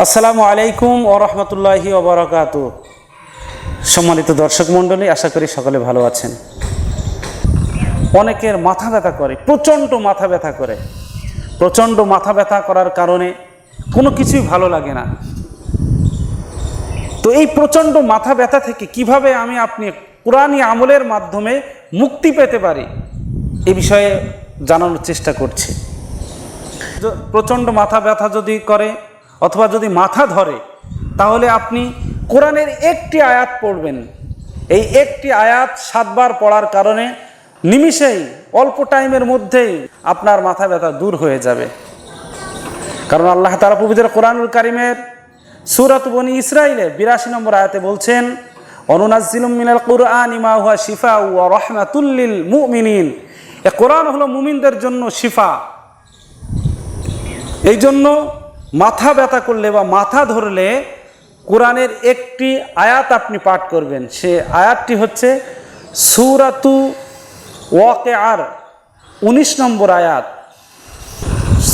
আসসালামু আলাইকুম ও রহমতুল্লাহি ওবরাকাত সম্মানিত দর্শক মণ্ডলী, আশা করি সকলে ভালো আছেন। অনেকের মাথা ব্যথা করে, প্রচণ্ড মাথা ব্যথা করে। প্রচণ্ড মাথা ব্যথা করার কারণে কোনো কিছুই ভালো লাগে না। তো এই প্রচণ্ড মাথা ব্যথা থেকে কীভাবে আমি আপনি কোরআনী আমলের মাধ্যমে মুক্তি পেতে পারি, এ বিষয়ে জানানোর চেষ্টা করছি। প্রচণ্ড মাথা ব্যথা যদি করে অথবা যদি মাথা ধরে, তাহলে আপনি কোরআনের একটি আয়াত পড়বেন। এই একটি আয়াত সাতবার পড়ার কারণে নিমিষেই, অল্প টাইমের মধ্যেই আপনার মাথা ব্যথা দূর হয়ে যাবে। কারণ আল্লাহ তালা পবিত্র কোরআনুল কারিমের সুরাত বনি ইসরাইলের বিরাশি নম্বর আয়াতে বলছেন অনুনাজিলুম মিনাল কুরআন ইমা হুয়া শিফা ওয়া রহমাতুল্লিল মুমিনিন। এ কোরআন হলো মুমিনদের জন্য শিফা। এই জন্য মাথা ব্যথা করলে বা মাথা ধরলে কোরআনের একটি আয়াত আপনি পাঠ করবেন। সে আয়াতটি হচ্ছে সুরাতু ওয়াকে আর উনিশ নম্বর আয়াত।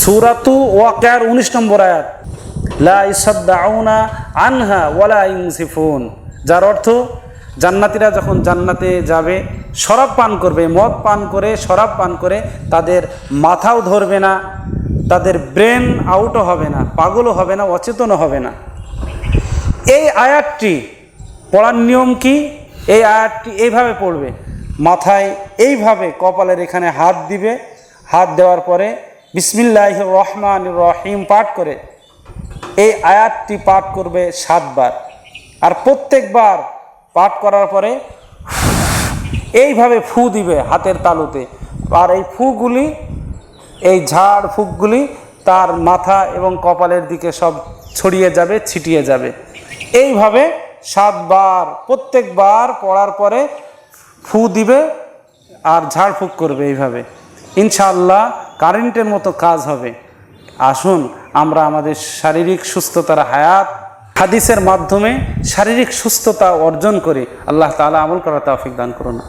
সুরাতু ওয়াকে আর উনিশ নম্বর আয়াত। লা ইসাদ্দাউনা আনহা ওয়ালা ইনসিফুন যার অর্থ জান্নাতিরা যখন জান্নাতে যাবে, শরাব পান করবে, মদ পান করে, শরাব পান করে তাদের মাথাও ধরবে না। তাদের ব্রেন আউটও হবে না, পাগলও হবে না, অচেতনও হবে না। এই আয়াতটি পড়ার নিয়ম কি? এই আয়াতটি এইভাবে পড়বে, মাথায় এইভাবে কপালের এখানে হাত দিবে, হাত দেওয়ার পরে বিসমিল্লাহ রহমান রহিম পাঠ করে এই আয়াতটি পাঠ করবে সাতবার। আর প্রত্যেকবার পাঠ করার পরে এইভাবে ফু দিবে হাতের তালুতে। আর এই ফুগুলি এই ঝাড় ফুকগুলি তার মাথা এবং কপালের দিকে সব ছড়িয়ে যাবে, ছিটিয়ে যাবে। এইভাবে সাতবার, প্রত্যেকবার পড়ার পরে ফু দিবে আর ঝাড়ফুঁক করবে এইভাবে। ইনশাআল্লাহ কারেন্টের মতো কাজ হবে। আসুন আমরা আমাদের শারীরিক সুস্থতার হায়াত হাদিসের মাধ্যমে শারীরিক সুস্থতা অর্জন করি আল্লাহ তালা আমল করা তৌফিক দান করুন।